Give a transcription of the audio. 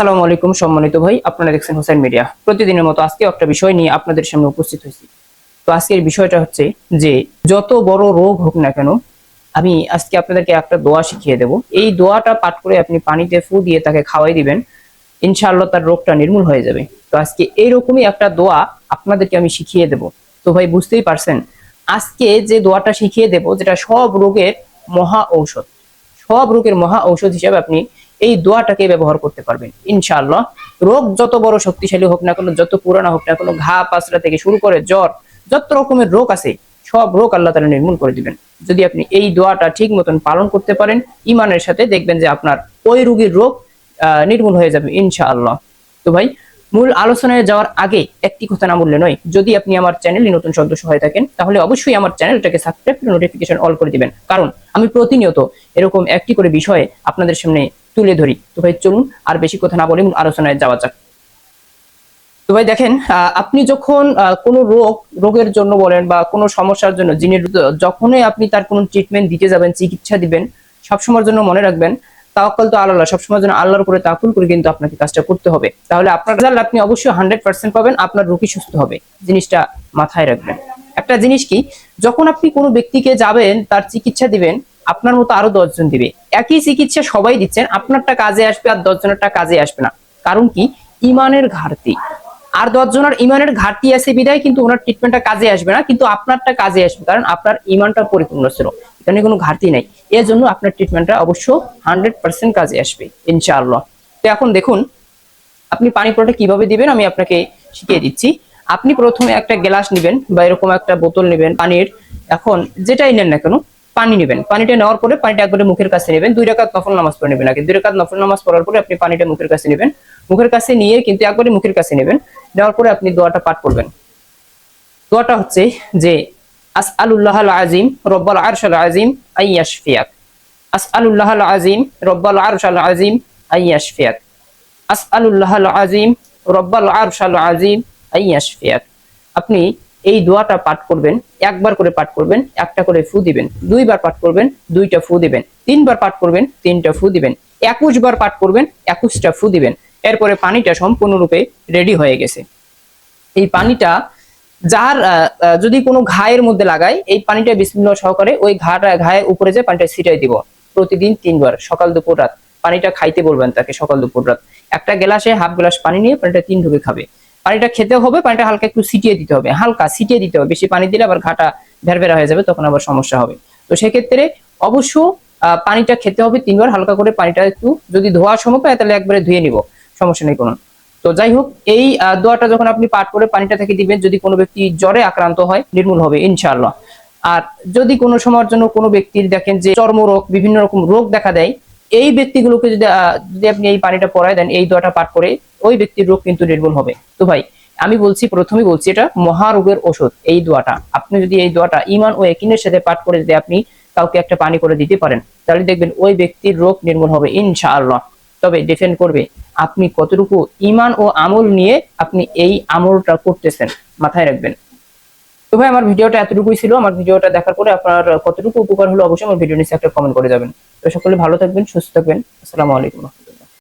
আসসালামু আলাইকুম সম্মানিত ভাই, আপনারা দেখছেন হোসেন মিডিয়া। প্রতিদিনের মতো আজকে একটা বিষয় নিয়ে আপনাদের সামনে উপস্থিত হয়েছি। তো আজকের বিষয়টা হচ্ছে যে, যত বড় রোগ হোক না কেন, আমি আজকে আপনাদেরকে একটা দোয়া শিখিয়ে দেব। এই দোয়াটা পাঠ করে আপনি পানিতে ফু দিয়ে তাকে খাওয়াই দিবেন, ইনশাআল্লাহ তার রোগটা নির্মূল হয়ে যাবে। তো আজকে এইরকমই একটা দোয়া আপনাদেরকে আমি শিখিয়ে দেব। তো ভাই, বুঝতেই পারছেন, আজকে যে দোয়াটা শিখিয়ে দেব, যেটা সব রোগের মহা ঔষধ। সব রোগের মহা ঔষধ হিসেবে আপনি এই দোয়াটাকে ব্যবহার করতে পারবেন, ইনশাআল্লাহ। রোগ যত বড় শক্তিশালী হোক না কোনো, যত পুরানা হোক না কোনো, ঘা পাসরা থেকে শুরু করে জ্বর, যত রকমের রোগ আছে, সব রোগ আল্লাহ তালা নির্মূল করে দিবেন। যদি আপনি এই দোয়াটা ঠিক মতন পালন করতে পারেন ইমানের সাথে দেখবেন যে আপনার ওই রোগীর রোগ নির্মূল হয়ে যাবে, ইনশাআল্লাহ। তো ভাই, মূল আলোচনায় যাওয়ার আগে একটি কথা না বললে নয়, যদি আপনি আমার চ্যানেলে নতুন সদস্য হয়ে থাকেন, তাহলে অবশ্যই আমার চ্যানেলটাকে সাবস্ক্রাইব করে নোটিফিকেশন অল করে দিবেন। কারণ আমি প্রতিনিয়ত এরকম একটি করে বিষয়ে আপনাদের সামনে তুলে ধরি। তো ভাই, চলুন আর বেশি কথা না বলে আলোচনায় যাওয়া যাক। তো ভাই, দেখেন আপনি যখন কোনো রোগ, রোগের জন্য বলেন বা কোনো সমস্যার জন্য যিনি যখনই আপনি তার কোনো ট্রিটমেন্ট দিতে যাবেন, চিকিৎসা দিবেন, সবসময়ের জন্য মনে রাখবেন, তাওয়াক্কাল তো আল্লাহ, সবসময়ের জন্য আল্লাহর উপরে তাকুল করে কিন্তু আপনাকে কাজটা করতে হবে। তাহলে আপনার রেজাল্ট আপনি অবশ্যই হান্ড্রেড পার্সেন্ট পাবেন, আপনার রোগী সুস্থ হবে। জিনিসটা মাথায় রাখবেন। একটা জিনিস কি, যখন আপনি কোনো ব্যক্তিকে যাবেন, তার চিকিৎসা দিবেন আপনার মতো আরও দশজন দিবে। একই চিকিৎসা সবাই দিচ্ছেন, আপনারটা কাজে আসবে আর দশজনেরটা কাজে আসবে না। কারণ কি? ইমানের ঘাটতি। আর দশজনের ইমানের ঘাটতি আছে বিদায় কিন্তু ওনার ট্রিটমেন্টটা কাজে আসবে না, কিন্তু আপনারটা কাজে আসবে, কারণ আপনার ইমানটা পরিপূর্ণ ছিল। এখানে কোনো ঘাটতি নাই। এর জন্য আপনার ট্রিটমেন্টটা অবশ্য হান্ড্রেড পার্সেন্ট কাজে আসবে, ইনশাআল্লাহ। তো এখন দেখুন, আপনি পানি পুরোটা কীভাবে দিবেন আমি আপনাকে শিখিয়ে দিচ্ছি। আপনি প্রথমে একটা গ্লাস নেবেন বা এরকম একটা বোতল নেবেন পানির। এখন যেটাই নেন না কেন পানি নেবেন। পানিটা নেওয়ার পরে পানিটা একবারে মুখের কাছে নেবেন। দুই রাকাত নফল নামাজ পড়ে নেবেন। আগে দুই রাকাত নফল নামাজ পড়ার পরে আপনি পানিটা মুখের কাছে নেবেন। মুখের কাছে নিয়ে কিন্তু একবারে মুখের কাছে নেবেন। নেওয়ার পরে আপনি দোয়াটা পাঠ করবেন। দোয়াটা হচ্ছে যে আসআলুল্লাহ আল আজিম রব্বাল আরশাল আজিম আইয়াশফিয়াক। আসআলুল্লাহ আল আজিম রব্বাল আরশাল আজিম আইয়াশফিয়াক। আসআলুল্লাহ আল আজিম রব্বাল আরশাল আজিম আইয়াশফিয়াক। আপনি এই দোয়াটা পাঠ করবেন, একবার করে পাঠ করবেন, একটা করে ফু দিবেন, দুইবার পাঠ করবেন, দুইটা ফু দিবেন, তিনবার পাঠ করবেন, তিনটা ফু দিবেন একুশ বার পাঠ করবেন, একুশটা ফু দিবেন। এরপরে পানিটা সম্পূর্ণরূপে রেডি হয়ে গেছে। এই পানিটা যার যদি কোনো ঘায়ের মধ্যে লাগায় এই পানিটা বিসমিল্লাহ সহকারে ওই ঘাটা, ঘায়ের উপরে যে পানিটা ছিটাই দিব। প্রতিদিন তিনবার, সকাল, দুপুর, রাত। পানিটা খাইতে বলবেন তাকে সকাল, দুপুর, রাত। একটা গ্লাসে হাফ গ্লাস পানি নিয়ে পানিটা তিন ঢুকে খাবে। পানিটা খেতে হবে, পানিটা হালকা একটু ছিটিয়ে দিতে হবে। হালকা ছিটিয়ে দিতে হবে। বেশি পানি দিলে আবার ঘাটা ভেরভেরা হয়ে যাবে, তখন আবার সমস্যা হবে। তো সেক্ষেত্রে অবশ্য পানিটা খেতে হবে তিনবার, হালকা করে পানিটা একটু যদি ধোয়ার সময় পায় তাহলে একবারে ধুয়ে নিব, সমস্যা নেই কোনো। তো যাই হোক, এই দোয়াটা যখন আপনি পাঠ করে পানিটা থেকে দিবেন, যদি কোনো ব্যক্তি জ্বরে আক্রান্ত হয়, নির্মূল হবে, ইনশাআল্লাহ। আর যদি কোনো সময়ের জন্য কোনো ব্যক্তির দেখেন যে চর্মরোগ, বিভিন্ন রকম রোগ দেখা দেয়, এই ব্যক্তিগুলোকে যদি যদি আপনি এই পানিটা পরায় দেন, এই দোয়াটা পাঠ করে ওই ব্যক্তির রোগ কিন্তু নির্মূল হবে। তো ভাই, আমি বলছি, প্রথমেই বলছি, এটা মহারোগের ওষুধ, এই দোয়াটা। আপনি যদি এই দোয়াটা ইমান ও একিনের সাথে পাঠ করে যদি আপনি কাউকে একটা পানি করে দিতে পারেন, তাহলে দেখবেন ওই ব্যক্তির রোগ নির্মূল হবে, ইনশাআল্লাহ। তবে ডিফেন্ড করবে, আপনি কতটুকু ইমান ও আমল নিয়ে আপনি এই আমলটা করতেছেন, মাথায় রাখবেন। তো ভাই, আমার ভিডিওটা এতটুকুই ছিল। আমার ভিডিওটা দেখার পরে আপনার কতটুকু উপকার হলো অবশ্যই আমার ভিডিও নিচে একটা কমেন্ট করে যাবেন। তো সকলে ভালো থাকবেন, সুস্থ থাকবেন। আসসালামু আলাইকুম।